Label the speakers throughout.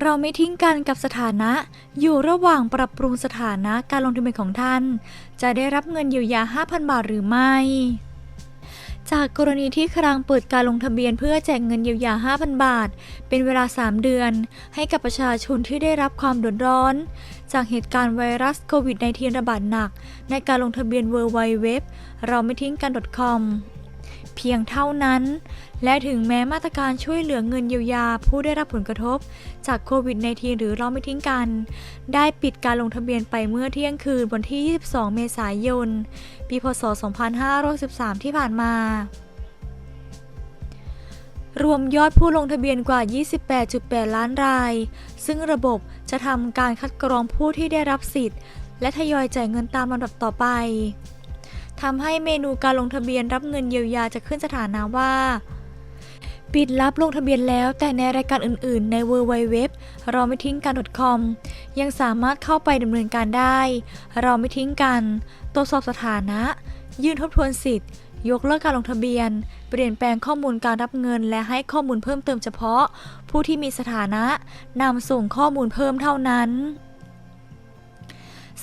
Speaker 1: เราไม่ทิ้งกันกับสถานะ อยู่ระหว่างปรับปรุงสถานะการลงทะเบียนของท่าน จะได้รับเงินเยียวยา 5,000 บาทหรือไม่ จากกรณีที่ครังเปิดการลงทะเบียนเพื่อแจกเงินเยียวยา 5,000 บาท เป็นเวลา 3 เดือน ให้กับประชาชนที่ได้รับความเดือดร้อน จากเหตุการณ์ไวรัสโควิด -19 ระบาดหนัก ในการลงทะเบียน w w w เราไม่ทิ้งกัน .com เพียงเท่านั้น และถึงแม้มาตรการช่วยเหลือเงินเยียวยาผู้ได้รับผลกระทบจากโควิด -19 หรือเราไม่ทิ้งกัน ได้ปิดการลงทะเบียนไปเมื่อเที่ยงคืนวันที่ 22 เมษายน ปีพศ 2513 ที่ผ่านมารวมยอดผู้ลงทะเบียนกว่า 28.8 ล้านราย ซึ่งระบบจะทำการคัดกรองผู้ที่ได้รับสิทธิ์ และทยอยจ่ายเงินตามลำดับต่อไป ทำให้เมนูการลงทะเบียนรับเงินเยียวยาจะขึ้นสถานะว่า ปิดรับลงทะเบียนแล้วแต่ในรายการอื่น ๆ ใน w w w เราไม่ทิ้งกัน .com ยังสามารถเข้าไปดำเนินการได้ เราไม่ทิ้งกัน ตรวจสอบสถานะ ยื่นทบทวนสิทธิ์ ยกเลิกการลงทะเบียน เปลี่ยนแปลงข้อมูลการรับเงิน และให้ข้อมูลเพิ่มเติมเฉพาะ ผู้ที่มีสถานะนำส่งข้อมูลเพิ่มเท่านั้น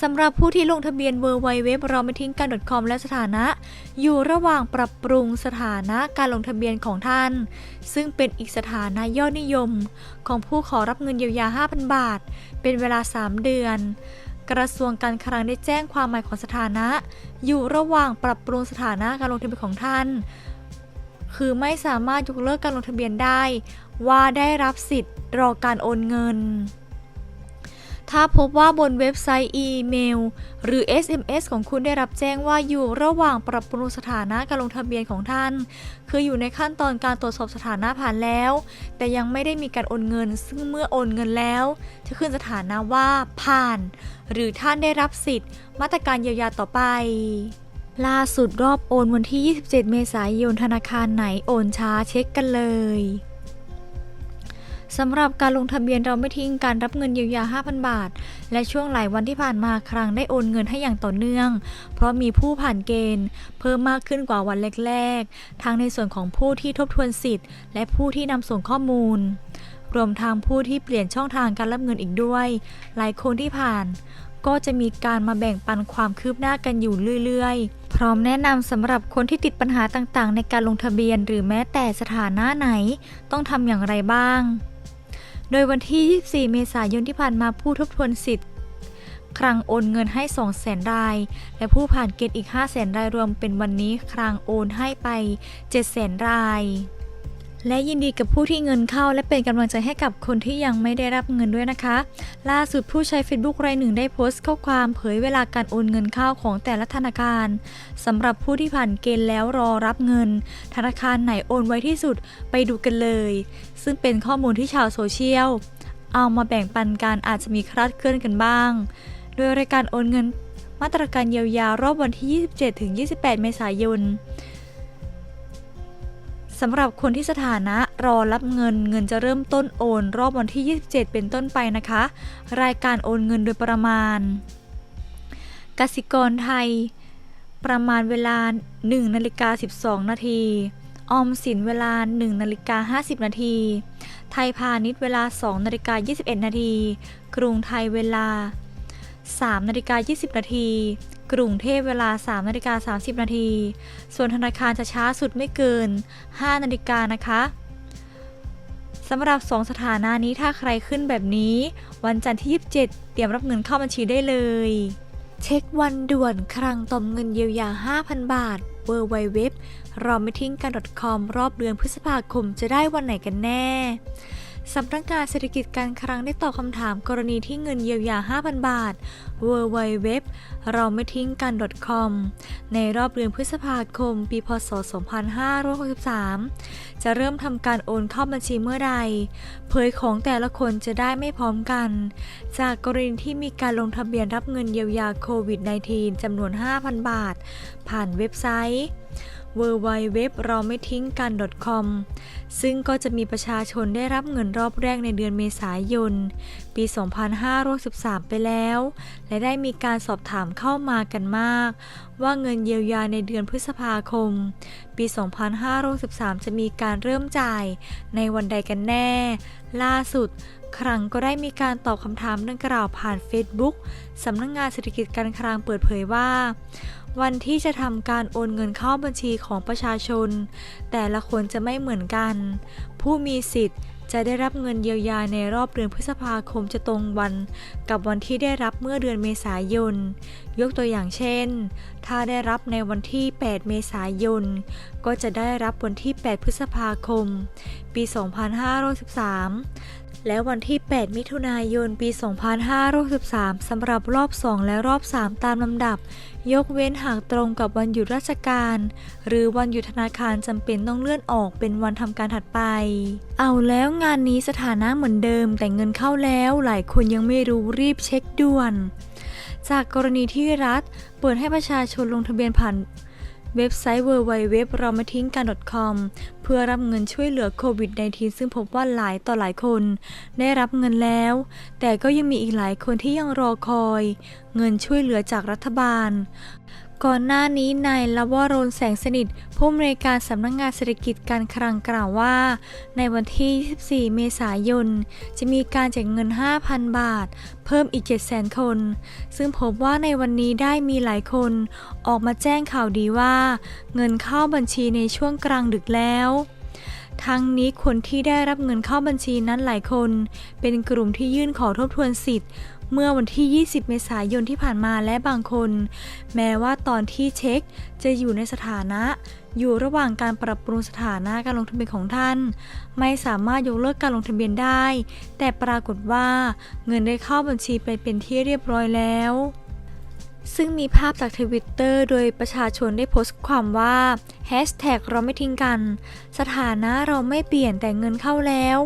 Speaker 1: สำหรับผู้ที่ลงทะเบียน w w w เราไม่ทิ้งกัน .com และสถานะ อยู่ระหว่างปรับปรุงสถานะการลงทะเบียนของท่าน ซึ่งเป็นอีกสถานะยอดนิยม ของผู้ขอรับเงินเยียวยา 5,000 บาท เป็นเวลา 3 เดือน กระทรวงการคลังได้แจ้งความหมายของสถานะ อยู่ระหว่างปรับปรุงสถานะการลงทะเบียนของท่าน คือไม่สามารถยกเลิกการลงทะเบียนได้ ว่าได้รับสิทธิ์รอการโอนเงิน ถ้าพบว่าบนเว็บไซต์อีเมล หรือ SMS ของคุณได้รับแจ้งว่าอยู่ระหว่างปรับปรุงสถานะการลงทะเบียนของท่าน คืออยู่ในขั้นตอนการตรวจสอบสถานะผ่านแล้ว แต่ยังไม่ได้มีการโอนเงิน ซึ่งเมื่อโอนเงินแล้ว จะขึ้นสถานะว่าผ่าน หรือท่านได้รับสิทธิ์ มาตรการเยียวยาต่อไปล่าสุดรอบโอนวันที่ 27 เมษายนธนาคารไหนโอนช้าเช็คกันเลย สำหรับการลงทะเบียนเราไม่ทิ้งการรับเงินเยียวยา 5,000 บาท และช่วงหลายวันที่ผ่านมาครั้งได้โอนเงินให้อย่างต่อเนื่อง เพราะมีผู้ผ่านเกณฑ์ เพิ่มมากขึ้นกว่าวันแรกๆ ทั้งในส่วนของผู้ที่ทบทวนสิทธิ์ และผู้ที่นำส่งข้อมูล รวมทางผู้ที่เปลี่ยนช่องทางการรับเงินอีกด้วย หลายคนที่ผ่านก็จะมีการมาแบ่งปันความคืบหน้ากันอยู่เรื่อยๆ พร้อมแนะนำสำหรับคนที่ติดปัญหาต่างๆ ในการลงทะเบียน หรือแม้แต่สถานะไหน ต้องทำอย่างไรบ้าง โดยวันที่ 24 เมษายนที่ผ่านมาผู้ทบทวนสิทธิ์ ครั้งโอนเงินให้ 200,000 ราย และผู้ผ่านเกณฑ์อีก 500,000 รายรวมเป็นวันนี้ครั้งโอนให้ไป 700,000 ราย และยินดีกับผู้ที่เงินเข้า และเป็นกำลังใจให้กับคนที่ยังไม่ได้รับเงินด้วยนะคะ ล่าสุดผู้ใช้ Facebook รายหนึ่งได้โพสต์ข้อความเผยเวลาการโอนเงินเข้าของแต่ละธนาคารสำหรับผู้ที่ผ่านเกณฑ์แล้วรอรับเงิน ธนาคารไหนโอนไวที่สุดไปดูกันเลย ซึ่งเป็นข้อมูลที่ชาวโซเชียล เอามาแบ่งปันกันอาจจะมีคลาดเคลื่อนกันบ้าง โดยรายการโอนเงิน มาตรการเยียวยารอบวันที่ 27-28 เมษายน สำหรับคนที่สถานะรอรับเงินเงินจะเริ่มต้นโอน รอบวันที่ 27 เป็นต้นไปนะคะ รายการโอนเงินโดยประมาณ กสิกรไทย ประมาณเวลา 1 นาฬิกา 12 นาทีออมสินเวลา 1 นาฬิกา 50 นาที ไทยพาณิชย์เวลา 2 นาฬิกา 21 นาที กรุงไทยเวลา 3นาฬิกา20 นาที กรุงเทพเวลา 3นาฬิกา30 นาที ส่วนธนาคารจะช้าสุดไม่เกิน 5 นาฬิกานะคะสำหรับ 2 สถานะนี้ถ้าใครขึ้นแบบนี้ วันจันทร์ที่ 27 เตรียมรับเงินเข้าบัญชีได้เลย เช็ควันด่วนครั้งต่อมเงินเยียวยา 5,000 บาท w w w เราไม่ทิ้งกัน .com รอบเดือนพฤษภาคมจะได้วันไหนกันแน่ สำนักงานเศรษฐกิจการคลังได้ตอบคำถามกรณีที่เงินเยียวยา 5,000 บาท w w w เราไม่ทิ้งกัน .com ในรอบเดือนพฤษภาคม ปีพศ 2563 จะเริ่มทำการโอนเข้าบัญชีเมื่อใด เผยของแต่ละคนจะได้ไม่พร้อมกัน จากกรณีที่มีการลงทะเบียนรับเงินเยียวยาโควิด -19 จำนวน 5,000 บาท ผ่านเว็บไซต์ w w w เราไม่ทิ้งกัน .com ซึ่งก็จะมีประชาชนได้รับเงินรอบแรกในเดือนเมษายน ปี 2513ไปแล้ว และได้มีการสอบถามเข้ามากันมาก ว่าเงินเยียวยาในเดือนพฤษภาคม ปี 2513จะมีการเริ่มจ่ายในวันใดกันแน่ ล่าสุดครั้งก็ได้มีการตอบคำถามดังกล่าวผ่าน Facebook สำนักงงานเศรษฐกิจการคลังเปิดเผยว่า วันที่จะทำการโอนเงินเข้าบัญชีของประชาชน แต่ละคนจะไม่เหมือนกัน ผู้มีสิทธิ์จะได้รับเงินเยียวยาในรอบเดือนพฤษภาคมจะตรงวัน กับวันที่ได้รับเมื่อเดือนเมษายน ยกตัวอย่างเช่น ถ้าได้รับในวันที่ 8 เมษายน ก็จะได้รับวันที่ 8 พฤษภาคม ปี 2513 และวันที่ 8 มิถุนายน ปี 2563 สำหรับรอบ 2 และรอบ 3 ตามลำดับ ยกเว้นหากตรงกับวันหยุดราชการ หรือวันหยุดธนาคารจำเป็นต้องเลื่อนออกเป็นวันทำการถัดไป เอาแล้วงานนี้สถานะเหมือนเดิม แต่เงินเข้าแล้ว หลายคนยังไม่รู้รีบเช็คด่วน จากกรณีที่รัฐ เปิดให้ประชาชนลงทะเบียนผ่าน เว็บไซต์ www เรามาทิ้งกัน .com เพื่อรับเงินช่วยเหลือโควิด -19 ซึ่งพบว่าหลายต่อหลายคน ได้รับเงินแล้ว แต่ก็ยังมีอีกหลายคนที่ยังรอคอย เงินช่วยเหลือจากรัฐบาล ก่อนหน้านี้นายลวรนแสงสนิท ผู้อำนวยการสำนักงงานเศรษฐกิจการคลังกล่าวว่า ในวันที่ 24 เมษายน จะมีการแจกเงิน 5,000 บาท เพิ่มอีก 700,000 คน ซึ่งพบว่าในวันนี้ได้มีหลายคน ออกมาแจ้งข่าวดีว่า เงินเข้าบัญชีในช่วงกลางดึกแล้ว ทั้งนี้คนที่ได้รับเงินเข้าบัญชีนั้นหลายคน เป็นกลุ่มที่ยื่นขอทบทวนสิทธิ์ เมื่อวันที่ 20 เมษายนที่ผ่านมาและบางคน แม้ว่าตอนที่เช็คจะอยู่ในสถานะ อยู่ระหว่างการปรับปรุงสถานะการลงทะเบียนของท่าน ไม่สามารถยกเลิกการลงทะเบียนได้ แต่ปรากฏว่า เงินได้เข้าบัญชีไปเป็นที่เรียบร้อยแล้ว ซึ่งมีภาพจากทวิตเตอร์โดยประชาชนได้โพสต์ความว่า Hashtag เราไม่ทิ้งกัน สถานะเราไม่เปลี่ยนแต่เงินเข้าแล้ว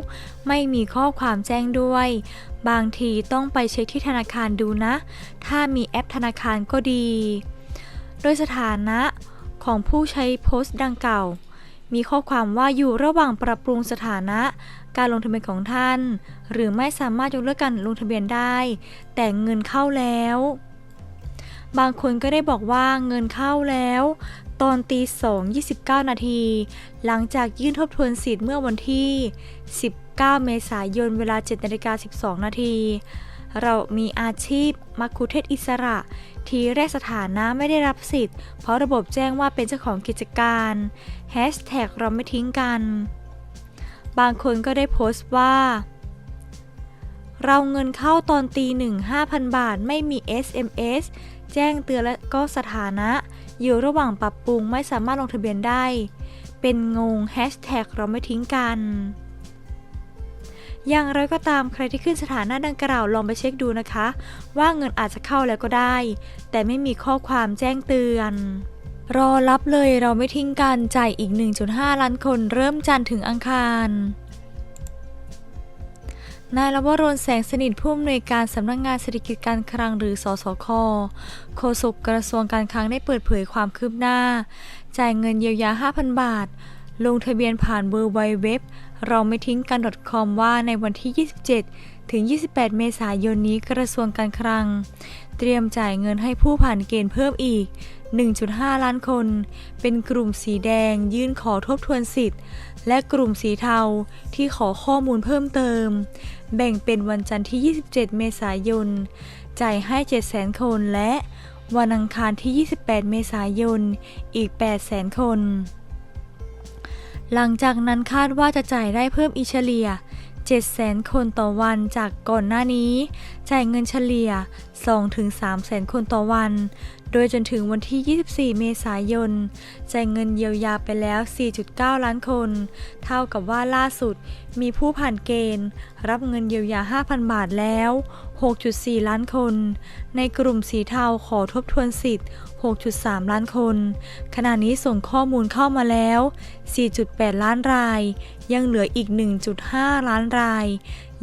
Speaker 1: ไม่มีข้อความแจ้งด้วย บางทีต้องไปเช็คที่ธนาคารดูนะ ถ้ามีแอปธนาคารก็ดี โดยสถานะของผู้ใช้โพสต์ดังกล่าวมีข้อความว่าอยู่ระหว่างปรับปรุงสถานะ การลงทะเบียนของท่าน หรือไม่สามารถยกเลิกการลงทะเบียนได้ แต่เงินเข้าแล้ว บางคนก็ได้บอกว่าเงินเข้าแล้ว ตอนตี2 29 นาที หลังจากยื่นทบทวนสิทธิ์เมื่อวันที่ 19 เมษายนเวลา7นาฬิกา12 นาทีเรามีอาชีพมัคคุเทศอิสระ ทีแรกสถานะไม่ได้รับสิทธิ์ เพราะระบบแจ้งว่าเป็นเจ้าของกิจการ Hashtag เราไม่ทิ้งกัน บางคนก็ได้โพสต์ว่า เราเงินเข้าตอนตีหนึ่ง5,000บาทไม่มี SMS แจ้งเตือนและก็สถานะ อยู่ระหว่างปรับปรุงไม่สามารถลงทะเบียนได้ เป็นงง Hashtag เราไม่ทิ้งกัน อย่างไรก็ตามใครที่ขึ้นสถานะดังกล่าวลองไปเช็คดูนะคะ ว่าเงินอาจจะเข้าแล้วก็ได้ แต่ไม่มีข้อความแจ้งเตือนรอรับเลยเราไม่ทิ้งกันจ่ายอีก 1.5 ล้านคนเริ่มจันทร์ถึงอังคาร นายรวรนแสงสนิทผู้อำนวยการสำนักงงานเศรษฐกิจการคลังหรือ สสค โฆษกกระทรวงการคลังได้เปิดเผยความคืบหน้า จ่ายเงินเยียวยา 5,000 บาท ลงทะเบียนผ่านเบอร์ไวเว็บ เราไม่ทิ้งกัน .com ว่าในวันที่ 27 ถึง 28 เมษายนนี้กระทรวงการคลัง เตรียมจ่ายเงินให้ผู้ผ่านเกณฑ์เพิ่มอีก 1.5 ล้านคน เป็นกลุ่มสีแดงยื่นขอทบทวนสิทธิ์ และกลุ่มสีเทาที่ขอข้อมูลเพิ่มเติม แบ่งเป็นวันจันทร์ที่ 27 เมษายน จ่ายให้ 700,000 คนและวันอังคารที่ 28 เมษายน อีก 800,000 คน หลังจากนั้นคาดว่าจะจ่ายได้เพิ่มอีกเฉลี่ย 700,000 คนต่อวันจากก่อนหน้านี้ จ่ายเงินเฉลี่ย 2-3 แสนคนต่อวันโดยจนถึงวันที่ 24 เมษายนจ่ายเงินเยียวยาไปแล้ว 4.9 ล้านคน เท่ากับว่าล่าสุดมีผู้ผ่านเกณฑ์ รับเงินเยียวยา 5,000 บาทแล้ว 6.4 ล้านคน ในกลุ่มสีเทาขอทบทวนสิทธิ์ 6.3 ล้านคน ขณะนี้ส่งข้อมูลเข้ามาแล้ว 4.8 ล้านราย ยังเหลืออีก 1.5 ล้านราย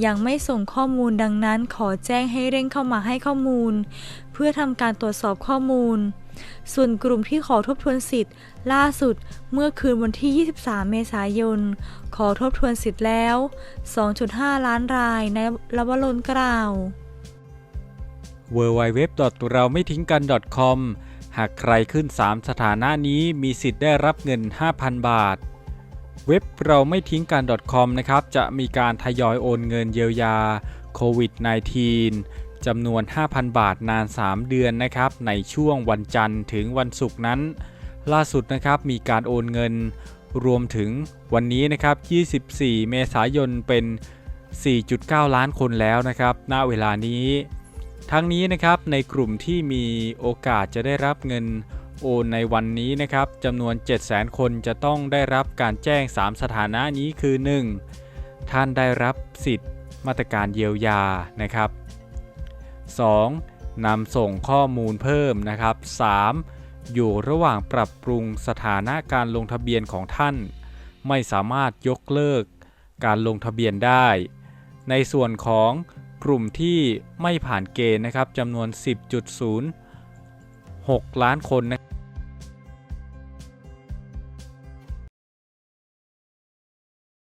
Speaker 1: ยังไม่ส่งข้อมูลดังนั้นขอแจ้งให้เร่งเข้ามาให้ข้อมูล เพื่อทำการตรวจสอบข้อมูล ส่วนกลุ่มที่ขอทบทวนสิทธิ์ ล่าสุดเมื่อคืนวันที่ 23 เมษายน ขอทบทวนสิทธิ์แล้ว 2.5 ล้านรายในลวรนกล่าว
Speaker 2: w w w เราไม่ทิ้งกัน .com หากใครขึ้น 3 สถานะนี้มีสิทธิ์ได้รับเงิน 5,000 บาท เว็บเราไม่ทิ้งกัน .com นะครับ จะมีการทยอยโอนเงินเยียวยาโควิด -19 จำนวน 5,000 บาทนาน 3 เดือนนะครับ ในช่วงวันจันทร์ถึงวันศุกร์นั้น ล่าสุดนะครับมีการโอนเงิน รวมถึงวันนี้นะครับ 24 เมษายนเป็น 4.9 ล้านคนแล้วนะครับณเวลานี้ ทั้งนี้นะครับในกลุ่มที่มีโอกาสจะได้รับเงินโอนในวันนี้นะครับจำนวน 700,000 คนจะต้องได้รับการแจ้ง 3 สถานะนี้คือ 1. ท่านได้รับสิทธิ์มาตรการเยียวยานะครับ 2. นำส่งข้อมูลเพิ่มนะครับ 3. อยู่ระหว่างปรับปรุงสถานะการลงทะเบียนของท่าน ไม่สามารถยกเลิกการลงทะเบียนได้ ในส่วนของกลุ่มที่ไม่ผ่านเกณฑ์นะครับจำนวน 10.06 ล้านคนนะ